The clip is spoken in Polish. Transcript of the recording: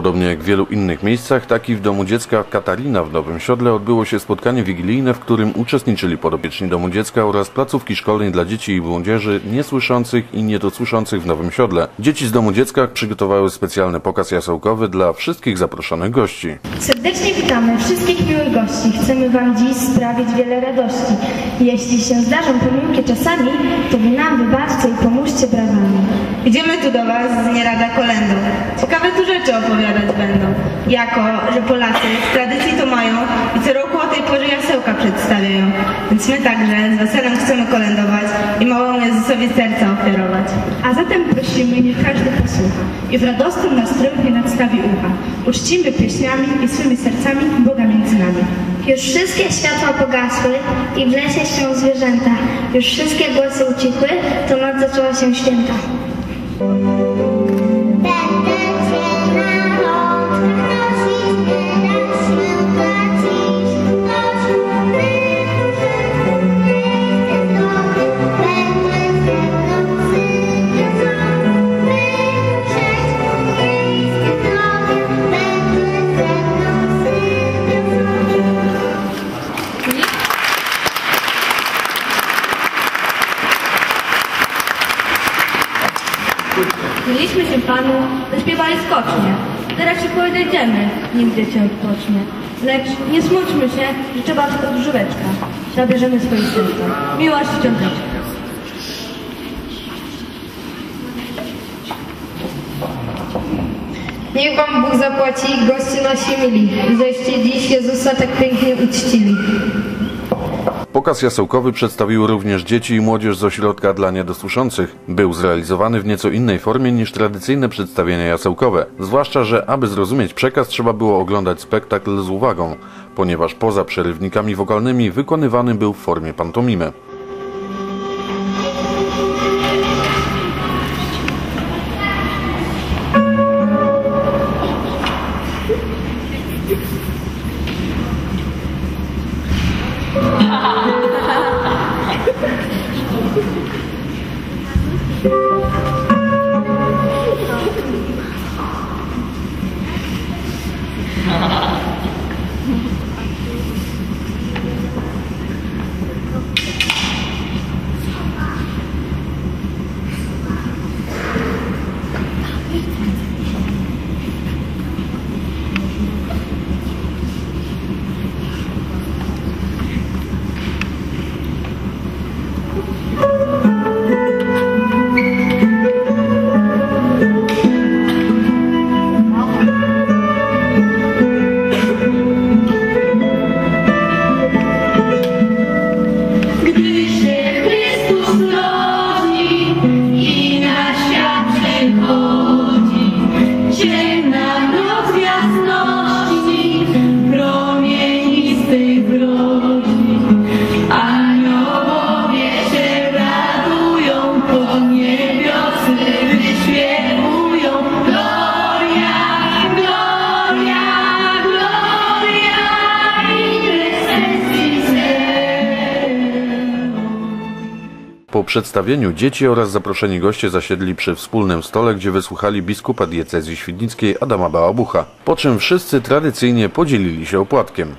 Podobnie jak w wielu innych miejscach, tak i w domu dziecka Katarina w Nowym Siodle odbyło się spotkanie wigilijne, w którym uczestniczyli podopieczni domu dziecka oraz placówki szkolnej dla dzieci i młodzieży niesłyszących i niedosłyszących w Nowym Siodle. Dzieci z domu dziecka przygotowały specjalny pokaz jasełkowy dla wszystkich zaproszonych gości. Serdecznie witamy wszystkich miłych gości. Chcemy Wam dziś sprawić wiele radości. Jeśli się zdarzą pomyłki czasami, to Wy nam wybaczcie i pomóżcie brawami. Idziemy tu do Was z nierada kolendą. Ciekawe tu rzeczy opowiadać będą. Jako, że Polacy w tradycji to mają i co roku o tej porze jasełka przedstawiają. Więc my także z weselem chcemy kolędować i małemu Jezusowi serca ofiarować. A zatem prosimy, niech każdy posłucha i w radosnym nastroju nie nadstawi ucha. Uczcimy pieśniami i swymi sercami Boga między nami. Już wszystkie światła pogasły i w lesie śpią zwierzęta. Już wszystkie głosy ucichły, to noc zaczęła się święta. Mieliśmy się Panu, zaśpiewali skocznie. Teraz się podejdziemy, nim dziecię odpocznie. Lecz nie smućmy się, że trzeba tylko drzeweczka. Zabierzemy swoje serca. Miłość ściągeczka. Niech Wam Bóg zapłaci, goście nasi mili, żeście dziś Jezusa tak pięknie uczcili. Pokaz jasełkowy przedstawiły również dzieci i młodzież z ośrodka dla niedosłyszących. Był zrealizowany w nieco innej formie niż tradycyjne przedstawienia jasełkowe, zwłaszcza, że aby zrozumieć przekaz trzeba było oglądać spektakl z uwagą, ponieważ poza przerywnikami wokalnymi wykonywany był w formie pantomimy. Po przedstawieniu dzieci oraz zaproszeni goście zasiedli przy wspólnym stole, gdzie wysłuchali biskupa diecezji świdnickiej Adama Bałabucha, po czym wszyscy tradycyjnie podzielili się opłatkiem.